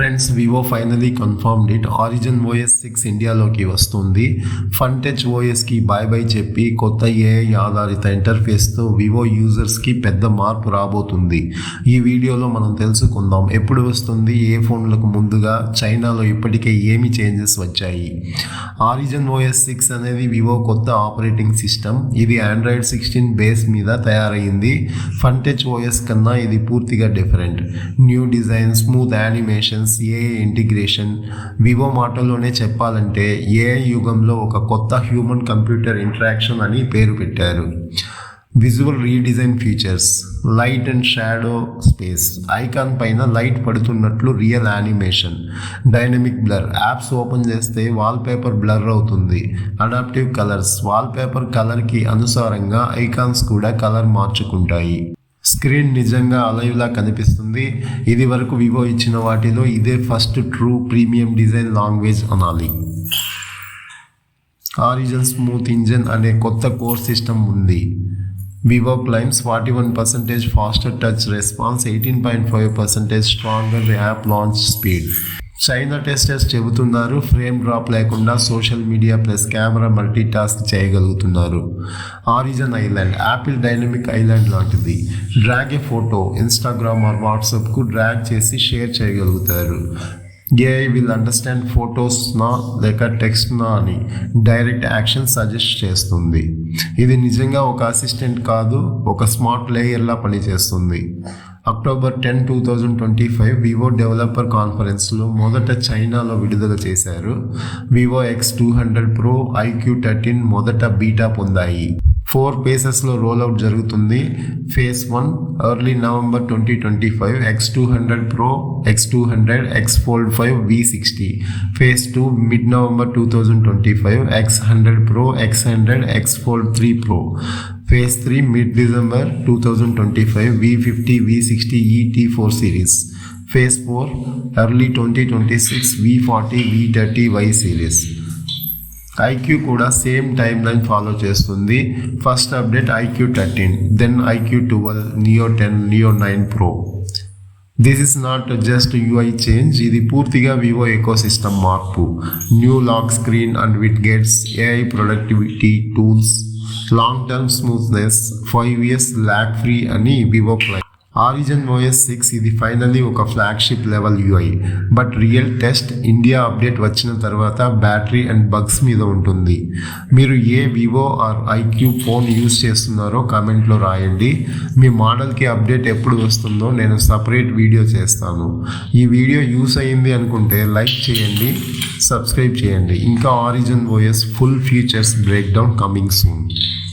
Friends Vivo finally confirmed it origin OS six ఇండియాలోకి వస్తుంది. Fun touch ఓఎస్కి bye bye చెప్పి కొత్త ఏఐ ఆధారిత ఇంటర్ఫేస్తో వివో యూజర్స్కి పెద్ద మార్పు రాబోతుంది. ఈ వీడియోలో మనం తెలుసుకుందాం. ఎప్పుడు వస్తుంది? ఏ ఫోన్లకు ముందుగా? చైనాలో ఇప్పటికే ఏమి చేంజెస్ వచ్చాయి? ఆరిజిన్ ఓఎస్ సిక్స్ అనేది వివో కొత్త ఆపరేటింగ్ సిస్టమ్ ఇది ఆండ్రాయిడ్ సిక్స్టీన్ బేస్ మీద తయారైంది. ఫన్ టచ్ ఓఎస్ కన్నా ఇది పూర్తిగా different new design smooth animations AI integration? Vivo మాటల్లోనే చెప్పాలంటే ఏఐ యుగంలో ఒక కొత్త హ్యూమన్ కంప్యూటర్ ఇంటరాక్షన్ అని పేరు పెట్టారు? Visual redesign features light and shadow space icon పైన light పడుతున్నట్లు real animation dynamic blur apps open చేస్తే వాల్పేపర్ బ్లర్ అవుతుంది అడాప్టివ్ కలర్స్ వాల్పేపర్ కలర్కి అనుసారంగా ఐకాన్స్ కూడా కలర్ మార్చుకుంటాయి. స్క్రీన్ నిజంగా అలైవ్లా కనిపిస్తుంది. ఇది వరకు వివో ఇచ్చిన వాటిలో ఇదే first true premium design language అనాలి. ఆరిజన్ స్మూత్ ఇంజన్ అనే కొత్త కోర్ సిస్టమ్ ఉంది. Vivo claims forty one percentage faster touch response eighteen point five percentage stronger app launch speed. China testers చెబుతున్నారు ఫ్రేమ్ డ్రాప్ లేకుండా social media plus camera multi task చేయగలుగుతున్నారు. Origin island Apple dynamic island లాంటిది. Drag a photo Instagram or వాట్సాప్కు drag చేసి share చేయగలుగుతారు. AI will understand ఫొటోస్నా లేక టెక్స్ట్నా అని డైరెక్ట్ యాక్షన్ సజెస్ట్ చేస్తుంది. ఇది నిజంగా ఒక అసిస్టెంట్ కాదు ఒక స్మార్ట్ లేయర్లా పనిచేస్తుంది. October ten two thousand twenty five Vivo developer కాన్ఫరెన్స్లో మొదట చైనాలో విడుదల చేశారు. Vivo X two hundred pro iQOO thirteen మొదట బీటా పొందాయి. ఫోర్ ఫేసెస్లో రోల్అవుట్ జరుగుతుంది. Phase one early November twenty twenty five X two hundred pro X two hundred X fold five V sixty. Phase two mid November two thousand twenty five X hundred pro X hundred X fold three pro. Phase three mid December two thousand twenty five V fifty V sixty ఈ T four series. Phase four early twenty twenty six V forty V thirty Y series. IQOO కూడా same time line follow చేస్తుంది. First update iQOO thirteen then iQOO twelve Neo ten Neo nine pro. This is not just UI change ఇది పూర్తిగా Vivo eco system మార్పు. New lock screen and it gets AI productivity tools long term smoothness five years lag free అని Vivo claim origin OS six ఇది finally ఒక flagship level UI but real test India update వచ్చిన తర్వాత battery and bugs మీద ఉంటుంది. మీరు ఏ Vivo or iQOO phone use చేస్తున్నారో కామెంట్లో రాయండి. మీ మోడల్కి అప్డేట్ ఎప్పుడు వస్తుందో నేను సపరేట్ వీడియో చేస్తాను. ఈ వీడియో యూస్ అయ్యింది అనుకుంటే లైక్ చేయండి సబ్స్క్రైబ్ చేయండి. ఇంకా origin OS full features break down coming soon